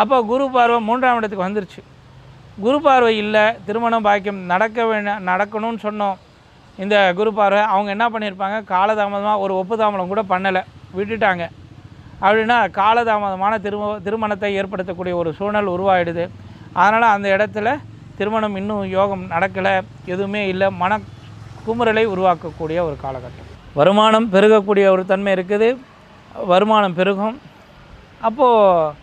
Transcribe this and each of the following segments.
அப்போ குரு பார்வை மூன்றாம் இடத்துக்கு வந்துருச்சு. குரு பார்வை இல்லை திருமணம் பாக்கியம் நடக்க வேணும் நடக்கணும்னு சொன்னோம். இந்த குரு பார்வை அவங்க என்ன பண்ணியிருப்பாங்க காலதாமதமாக ஒரு ஒப்புதாமலம் கூட பண்ணலை விட்டுட்டாங்க. அப்படின்னா காலதாமதமான திரும திருமணத்தை ஏற்படுத்தக்கூடிய ஒரு சூழல் உருவாயிடுது. அதனால் அந்த இடத்துல திருமணம் இன்னும் யோகம் நடக்கலை எதுவுமே இல்லை மன குமுறலை உருவாக்கக்கூடிய ஒரு காலகட்டம். வருமானம் பெருகக்கூடிய ஒரு தன்மை இருக்குது. வருமானம் பெருகும். அப்போது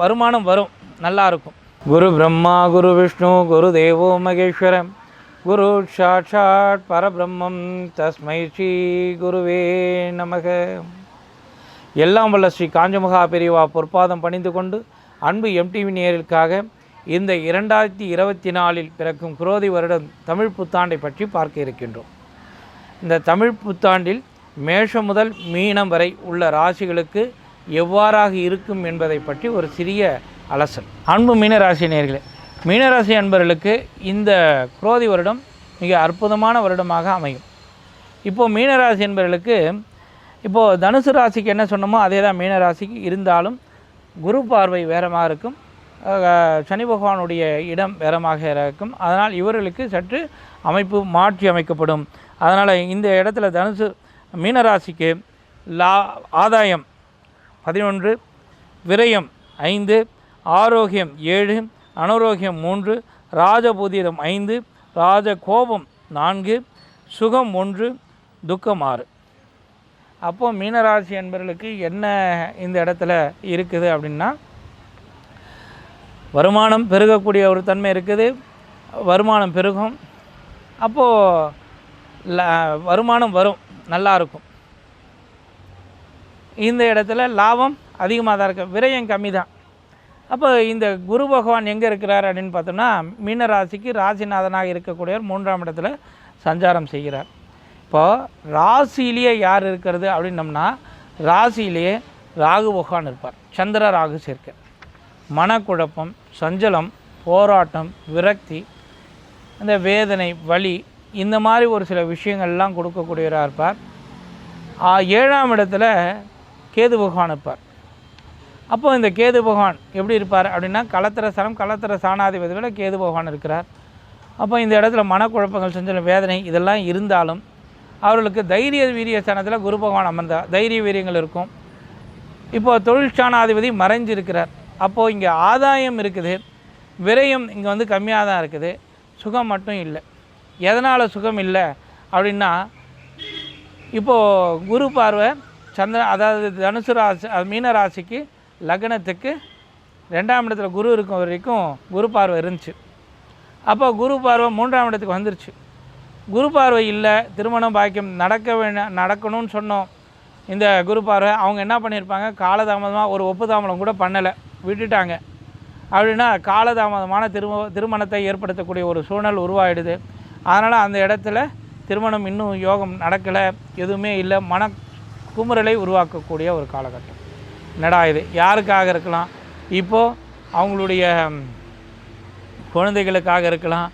வருமானம் வரும். நல்லாயிருக்கும் குரு பிரம்மா குரு விஷ்ணு குரு தேவோ மகேஸ்வரம் குரு சாட்சாட் பரபிரம்மம் தஸ்மை ஸ்ரீ குருவே நமக. எல்லாம் வல்ல ஸ்ரீ காஞ்சமகா பெரியவா பொற்பாதம் பணிந்து கொண்டு அன்பு எம்டிவி நேயர்களுக்காக இந்த இரண்டாயிரத்தி இருபத்தி நாலில் பிறக்கும் குரோதி வருடம் தமிழ் புத்தாண்டை பற்றி பார்க்க இருக்கின்றோம். இந்த தமிழ் புத்தாண்டில் மேஷம் முதல் மீனம் வரை உள்ள ராசிகளுக்கு எவ்வாறாக இருக்கும் என்பதை பற்றி ஒரு சிறிய அலசல். அன்பு மீனராசி நேர்களே மீனராசி அன்பர்களுக்கு இந்த குரோதி வருடம் மிக அற்புதமான வருடமாக அமையும். இப்போது மீனராசி என்பவர்களுக்கு இப்போது தனுசு ராசிக்கு என்ன சொன்னோமோ அதே தான் மீனராசிக்கு இருந்தாலும் குரு பார்வை வேறமாக இருக்கும். சனி பகவானுடைய இடம் வேறமாக இருக்கும். அதனால் இவர்களுக்கு சற்று அமைப்பு மாற்றி அமைக்கப்படும். அதனால் இந்த இடத்துல தனுசு மீனராசிக்கு லா ஆதாயம் பதினொன்று விரயம் ஐந்து ஆரோக்கியம் ஏழு அனாரோக்கியம் மூன்று ராஜபூதிரம் ஐந்து ராஜ கோபம் நான்கு சுகம் ஒன்று துக்கம் ஆறு. அப்போது மீனராசி என்பவர்களுக்கு என்ன இந்த இடத்துல இருக்குது அப்படின்னா வருமானம் பெருகக்கூடிய ஒரு தன்மை இருக்குது வருமானம் பெருகும். அப்போது வருமானம் வரும் நல்லா இருக்கும். இந்த இடத்துல லாபம் அதிகமாக தான் இருக்குது விரயம் கம்மி தான் அப்போ இந்த குரு பகவான் எங்கே இருக்கிறார் அப்படின்னு பார்த்தோம்னா மீன ராசிக்கு ராசிநாதனாக இருக்கக்கூடியவர் மூன்றாம் இடத்துல சஞ்சாரம் செய்கிறார். இப்போது ராசியிலேயே யார் இருக்கிறது அப்படின்னம்னா ராசியிலேயே ராகு பகவான் இருப்பார். சந்திர ராகு சேர்க்கை. மனக்குழப்பம் சஞ்சலம் போராட்டம் விரக்தி இந்த வேதனை வலி இந்த மாதிரி ஒரு சில விஷயங்கள்லாம் கொடுக்கக்கூடியவராக இருப்பார். ஏழாம் இடத்துல கேது பகவான் இருப்பார். அப்போது இந்த கேது பகவான் எப்படி இருப்பார் அப்படின்னா கலத்திரசனம் கலத்திர சாணாதிபதியில் கேது பகவான் இருக்கிறார். அப்போ இந்த இடத்துல மனக்குழப்பங்கள் செஞ்ச வேதனை இதெல்லாம் இருந்தாலும் அவர்களுக்கு தைரிய வீரிய ஸ்தானத்தில் குரு பகவான் அமர்ந்தார் தைரிய வீரியங்கள் இருக்கும். இப்போது தொழில் ஸ்தானாதிபதி மறைஞ்சுருக்கிறார். அப்போது இங்கே ஆதாயம் இருக்குது விரயம் இங்கே வந்து கம்மியாக தான் இருக்குது சுகம் மட்டும் இல்லை. எதனால் சுகம் இல்லை அப்படின்னா இப்போது குரு பார்வை சந்திர அதாவது தனுசு ராசி அது மீன ராசிக்கு லக்னத்துக்கு ரெண்டாம் இடத்துல குரு இருக்கும் வரைக்கும் குரு பார்வை இருந்துச்சு. அப்போ குரு பார்வை மூன்றாம் இடத்துக்கு வந்துருச்சு. குரு பார்வை இல்லை திருமணம் பாக்கியம் நடக்க வேண நடக்கணும்னு சொன்னோம். இந்த குரு பார்வை அவங்க என்ன பண்ணியிருப்பாங்க? காலதாமதமாக ஒரு ஒப்புதாமலம் கூட பண்ணலை விட்டுட்டாங்க. அப்படின்னா காலதாமதமான திரும திருமணத்தை ஏற்படுத்தக்கூடிய ஒரு சூழல் உருவாயிடுது. அதனால் அந்த இடத்துல திருமணம் இன்னும் யோகம் நடக்கலை எதுவுமே இல்லை. மன குமுறலை உருவாக்கக்கூடிய ஒரு காலகட்டம். என்னடா இது? யாருக்காக இருக்கலாம்? இப்போது அவங்களுடைய குழந்தைகளுக்காக இருக்கலாம்.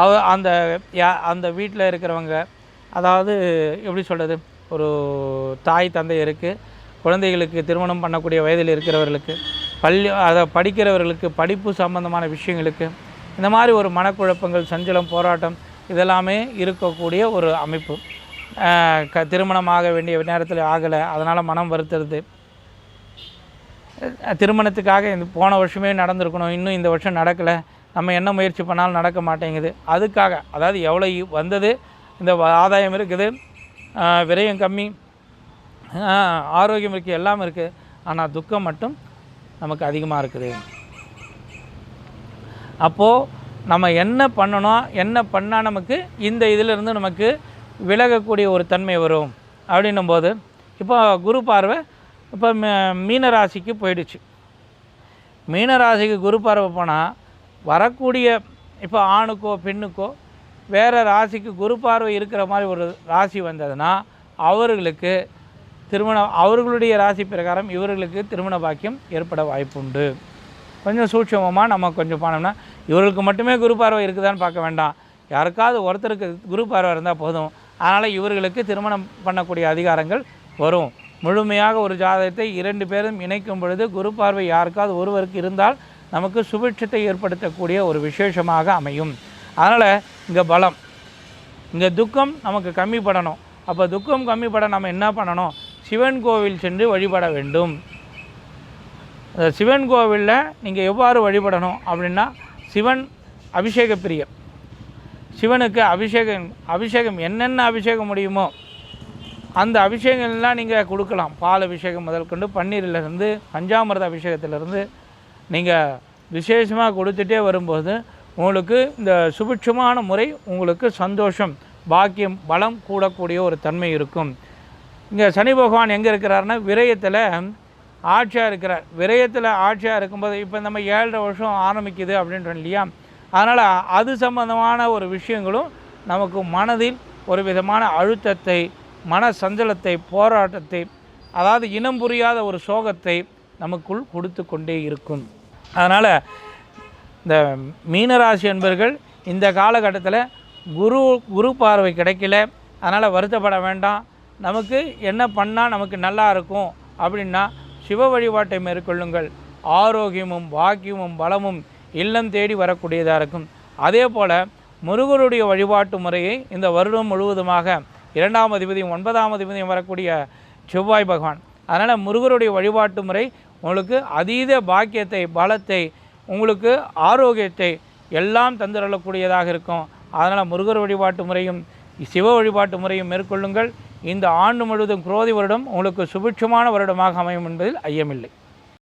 அவ அந்த யா அந்த வீட்டில் இருக்கிறவங்க அதாவது எப்படி சொல்கிறது ஒரு தாய் தந்தை இருக்குது குழந்தைகளுக்கு திருமணம் பண்ணக்கூடிய வயதில் இருக்கிறவர்களுக்கு பள்ளி அதை படிக்கிறவர்களுக்கு படிப்பு சம்பந்தமான விஷயங்களுக்கு இந்த மாதிரி ஒரு மனக்குழப்பங்கள் சஞ்சலம் போராட்டம் இதெல்லாமே இருக்கக்கூடிய ஒரு அமைப்பு. க திருமணம் ஆக வேண்டிய நேரத்தில் ஆகலை. அதனால் மனம் வருத்துறது திருமணத்துக்காக இந்த போன வருஷமே நடந்திருக்கணும். இன்னும் இந்த வருஷம் நடக்கலை. நம்ம என்ன முயற்சி பண்ணாலும் நடக்க மாட்டேங்குது. அதுக்காக அதாவது எவ்வளோ வந்தது இந்த ஆதாயம் இருக்குது. விரயம் கம்மி. ஆரோக்கியம் இருக்குது எல்லாம் இருக்குது ஆனால் துக்கம் மட்டும் நமக்கு அதிகமாக இருக்குது. அப்போது நம்ம என்ன பண்ணணும் என்ன பண்ணால் நமக்கு இந்த இதிலிருந்து நமக்கு விலகக்கூடிய ஒரு தன்மை வரும் அப்படின்னும் போது இப்போ குரு பார்வை இப்போ மீனராசிக்கு போயிடுச்சு. மீனராசிக்கு குரு பார்வை போனால் வரக்கூடிய இப்போ ஆணுக்கோ பெண்ணுக்கோ வேறு ராசிக்கு குரு பார்வை இருக்கிற மாதிரி ஒரு ராசி வந்ததுன்னா அவர்களுக்கு திருமணம் அவர்களுடைய ராசி பிரகாரம் இவர்களுக்கு திருமண பாக்கியம் ஏற்பட வாய்ப்புண்டு. கொஞ்சம் சூட்சமமாக நம்ம கொஞ்சம் பண்ணோம்னா இவர்களுக்கு மட்டுமே குரு பார்வை இருக்குதான்னு பார்க்க வேண்டாம். யாருக்காவது ஒருத்தருக்கு குரு பார்வை இருந்தால் போதும். அதனால் இவர்களுக்கு திருமணம் பண்ணக்கூடிய அதிகாரங்கள் வரும். முழுமையாக ஒரு ஜாதகத்தை இரண்டு பேரும் இணைக்கும் பொழுது குரு பார்வை யாருக்காவது ஒருவருக்கு இருந்தால் நமக்கு சுபிட்சத்தை ஏற்படுத்தக்கூடிய ஒரு விசேஷமாக அமையும். அதனால் இங்கே பலம். இங்கே துக்கம் நமக்கு கம்மிப்படணும் அப்போ துக்கம் கம்மிப்பட நம்ம என்ன பண்ணணும்? சிவன் கோவில் சென்று வழிபட வேண்டும். சிவன் கோவிலில் நீங்கள் எவ்வாறு வழிபடணும் அப்படின்னா சிவன் அபிஷேக பிரியர் சிவனுக்கு அபிஷேகம் அபிஷேகம் என்னென்ன அபிஷேகம் முடியுமோ அந்த அபிஷேகம்லாம் நீங்கள் கொடுக்கலாம். பால் அபிஷேகம் முதல் கொண்டு பன்னீரிலிருந்து பஞ்சாமிர்த அபிஷேகத்திலிருந்து நீங்கள் விசேஷமாக கொடுத்துட்டே வரும்போது உங்களுக்கு இந்த சுபிட்சமான முறை உங்களுக்கு சந்தோஷம் பாக்கியம் பலம் கூடக்கூடிய ஒரு தன்மை இருக்கும். இங்கே சனி பகவான் எங்கே இருக்கிறாருன்னா விரயத்தில் ஆட்சியாக இருக்கிறார். விரயத்தில் ஆட்சியாக இருக்கும்போது இப்போ நம்ம ஏழரை வருஷம் ஆரம்பிக்குது அப்படின்றோம் இல்லையா? அதனால் அது சம்பந்தமான ஒரு விஷயங்களும் நமக்கு மனதில் ஒரு விதமான அழுத்தத்தை மன சஞ்சலத்தை போராட்டத்தை அதாவது இனம் புரியாத ஒரு சோகத்தை நமக்குள் கொடுத்து கொண்டே இருக்கும். அதனால் இந்த மீனராசி என்பர்கள் இந்த காலகட்டத்தில் குரு குரு பார்வை கிடைக்கல. அதனால் வருத்தப்பட வேண்டாம். நமக்கு என்ன பண்ணால் நமக்கு நல்லா இருக்கும் அப்படின்னா சிவ வழிபாட்டை மேற்கொள்ளுங்கள். ஆரோக்கியமும் பாக்கியமும் பலமும் இல்லம் தேடி வரக்கூடியதாக இருக்கும். அதே போல் முருகருடைய வழிபாட்டு முறையை இந்த வருடம் முழுவதுமாக இரண்டாம் அதிபதியும் ஒன்பதாம் அதிபதியும் வரக்கூடிய செவ்வாய் பகவான். அதனால் முருகருடைய வழிபாட்டு முறை உங்களுக்கு அதீத பாக்கியத்தை பலத்தை உங்களுக்கு ஆரோக்கியத்தை எல்லாம் தந்துடலக்கூடியதாக இருக்கும். அதனால் முருகர் வழிபாட்டு முறையும் சிவ வழிபாட்டு முறையும் மேற்கொள்ளுங்கள். இந்த ஆண்டு முழுவதும் குரோதி வருடம் உங்களுக்கு சுபிட்சமான வருடமாக அமையும் என்பதில் ஐயமில்லை.